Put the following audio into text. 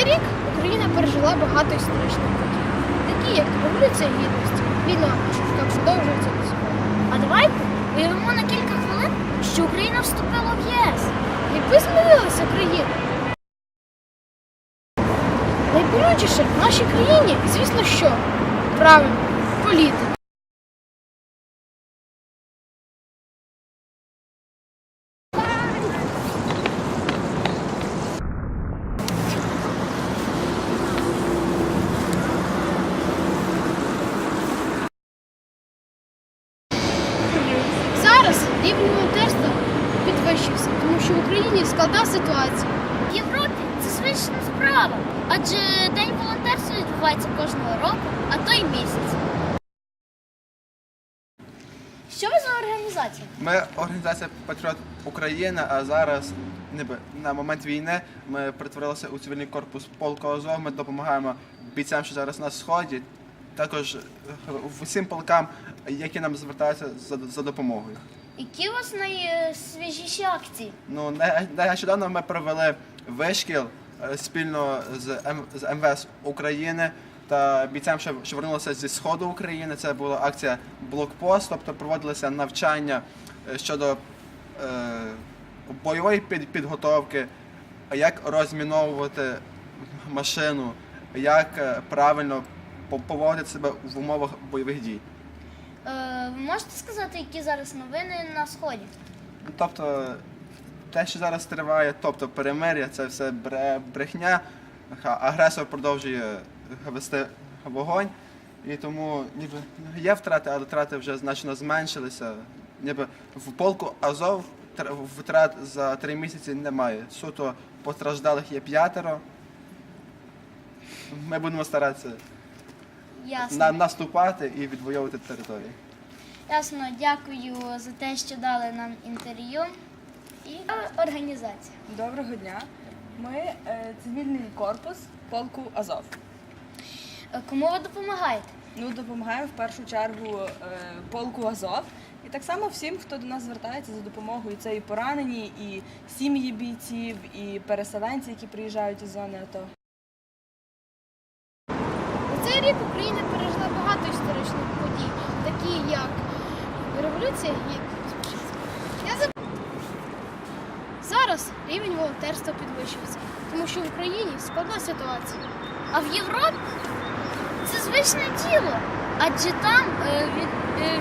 цей рік Україна пережила багато історичних подій, такі як Революція Гідності, війна, яка продовжується до сьогодні. А давайте уявимо на кілька хвилин, що Україна вступила в ЄС. Якби змінилася країна. Найболючіше в нашій країні, звісно, що правильно, політика. Зараз рівень волонтерства підвищився, тому що в Україні складна ситуація. В Європі це звична справа, адже День волонтерства відбувається кожного року, а то й місяць. Що ви за організація? Ми організація Патріот України, а зараз ніби на момент війни ми перетворилися у цивільний корпус полку Азов. Ми допомагаємо бійцям, що зараз на сході, також е, всім полкам, які нам звертаються за, за допомогою. Які у вас найсвіжіші акції? Ну не- нещодавно ми провели вишкіл е, спільно з, М, з МВС України та бійцям, що, що вернулися зі сходу України. Це була акція блокпост, тобто проводилися навчання е, щодо е, бойової під, підготовки, як розміновувати машину, як е, правильно по- поводити себе в умовах бойових дій. Е, ви можете сказати, які зараз новини на сході? Ну, Тобто те, що зараз триває, тобто перемир'я, це все бре- брехня. Агресор продовжує вести вогонь. І тому ніби є втрати, але втрати вже значно зменшилися. Ніби в полку Азов тр- втрат за три місяці немає. Суто постраждалих є п'ятеро. Ми будемо старатися Ясно. на- наступати і відвоювати території. Ясно, дякую за те, що дали нам інтерв'ю і організація. Доброго дня. Ми е, цивільний корпус полку Азов. Е, Кому ви допомагаєте? Ну, допомагаємо в першу чергу е, полку Азов. І так само всім, хто до нас звертається за допомогою. Це і поранені, і сім'ї бійців, і переселенці, які приїжджають із зони АТО. Рік Україна пережила багато історичних подій, такі як Революція Гідності. Зараз рівень волонтерства підвищився, тому що в Україні складна ситуація. А в Європі це звичне діло, адже там е, від, е,